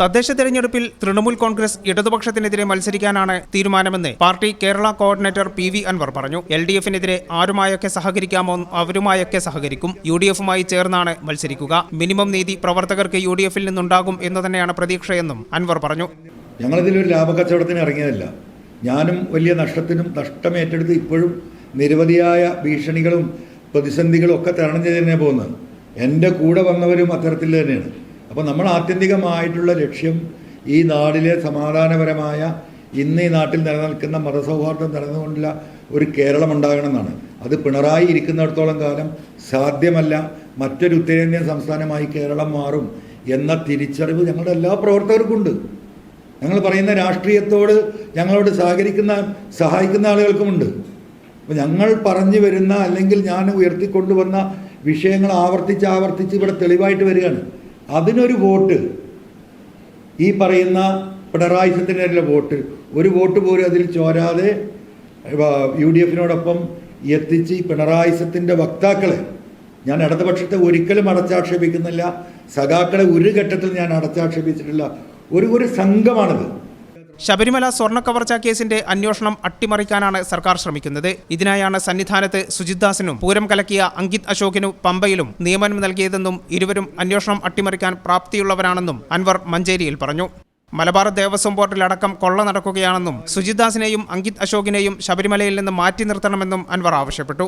തദ്ദേശ തെരഞ്ഞെടുപ്പിൽ തൃണമൂൽ കോൺഗ്രസ് ഇടതുപക്ഷത്തിനെതിരെ മത്സരിക്കാനാണ് തീരുമാനമെന്ന് party Kerala coordinator P V Anvar പറഞ്ഞു. എൽ ഡി എഫിനെതിരെ ആരുമായൊക്കെ സഹകരിക്കാമോ അവരുമായൊക്കെ സഹകരിക്കും. യു ഡി എഫുമായി ചേർന്നാണ് മത്സരിക്കുക. മിനിമം നീതി പ്രവർത്തകർക്ക് യു ഡി എഫിൽ നിന്നുണ്ടാകും എന്ന് തന്നെയാണ് പ്രതീക്ഷയെന്നും അൻവർ പറഞ്ഞു. ഞങ്ങളിതിലൊരു ലാഭക്കച്ചവടത്തിന് ഇറങ്ങിയതല്ല. ഞാനും വലിയ നഷ്ടത്തിനും നഷ്ടം ഏറ്റെടുത്ത് ഇപ്പോഴും നിരവധിയായ ഭീഷണികളും പ്രതിസന്ധികളും ഒക്കെ തരണം ചെയ്ത് തന്നെ പോകുന്നത് എന്റെ കൂടെ വന്നവരും അത്തരത്തിൽ തന്നെയാണ്. അപ്പോൾ നമ്മൾ ആത്യന്തികമായിട്ടുള്ള ലക്ഷ്യം ഈ നാടിലെ സമാധാനപരമായ ഇന്ന് ഈ നാട്ടിൽ നിലനിൽക്കുന്ന മതസൗഹാർദ്ദം നിലനിന്നുകൊണ്ടുള്ള ഒരു കേരളം ഉണ്ടാകണമെന്നാണ്. അത് പിണറായി ഇരിക്കുന്നിടത്തോളം കാലം സാധ്യമല്ല. മറ്റൊരു ഉത്തരേന്ത്യൻ സംസ്ഥാനമായി കേരളം മാറും എന്ന തിരിച്ചറിവ് ഞങ്ങളുടെ എല്ലാ പ്രവർത്തകർക്കും ഉണ്ട്. ഞങ്ങൾ പറയുന്ന രാഷ്ട്രീയത്തോട് ഞങ്ങളോട് സഹകരിക്കുന്ന സഹായിക്കുന്ന ആളുകൾക്കുമുണ്ട്. അപ്പോൾ ഞങ്ങൾ പറഞ്ഞു വരുന്ന അല്ലെങ്കിൽ ഞാൻ ഉയർത്തിക്കൊണ്ടുവന്ന വിഷയങ്ങൾ ആവർത്തിച്ച് ആവർത്തിച്ച് ഇവിടെ തെളിവായിട്ട് വരികയാണ്. അതിനൊരു വോട്ട്. ഈ പറയുന്ന പിണറായിസത്തിന്റെ വോട്ട്. ഒരു വോട്ട് പോലും അതിൽ ചോരാതെ യു ഡി എഫിനോടൊപ്പം എത്തിച്ച് ഈ പിണറായിസത്തിന്റെ വക്താക്കളെ ഞാൻ ഇടതുപക്ഷത്തെ ഒരിക്കലും അടച്ചാക്ഷേപിക്കുന്നില്ല. സഖാക്കളെ ഒരു ഘട്ടത്തിൽ ഞാൻ അടച്ചാക്ഷേപിച്ചിട്ടില്ല. ഒരു ഒരു സംഘമാണിത്. ശബരിമല സ്വർണ കവർച്ചാ കേസിന്റെ അന്വേഷണം അട്ടിമറിക്കാനാണ് സർക്കാർ ശ്രമിക്കുന്നത്. ഇതിനായാണ് സന്നിധാനത്ത് സുജിത്ദാസിനും പൂരം കലക്കിയ അങ്കിത് അശോകിനും പമ്പയിലും നിയമനം നൽകിയതെന്നും ഇരുവരും അന്വേഷണം അട്ടിമറിക്കാൻ പ്രാപ്തിയുള്ളവരാണെന്നും അൻവർ മഞ്ചേരിയിൽ പറഞ്ഞു. മലബാർ ദേവസ്വം ബോർഡിലടക്കം കൊള്ള നടക്കുകയാണെന്നും സുജിത്ദാസിനെയും അങ്കിത് അശോകിനെയും ശബരിമലയിൽ നിന്ന് മാറ്റി നിർത്തണമെന്നും അൻവർ ആവശ്യപ്പെട്ടു.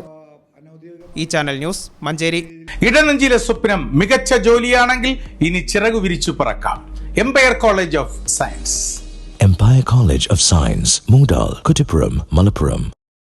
ഈ ചാനൽ ന്യൂസ് മഞ്ചേരി. ഇടനഞ്ചിലെ സ്വപ്നം മികച്ച ജോലിയാണെങ്കിൽ ഇനി ചിറകു വിരിച്ചു പറക്കാം. Empire college of science Empire College of Science, Moondal, Kuttipuram, Malappuram.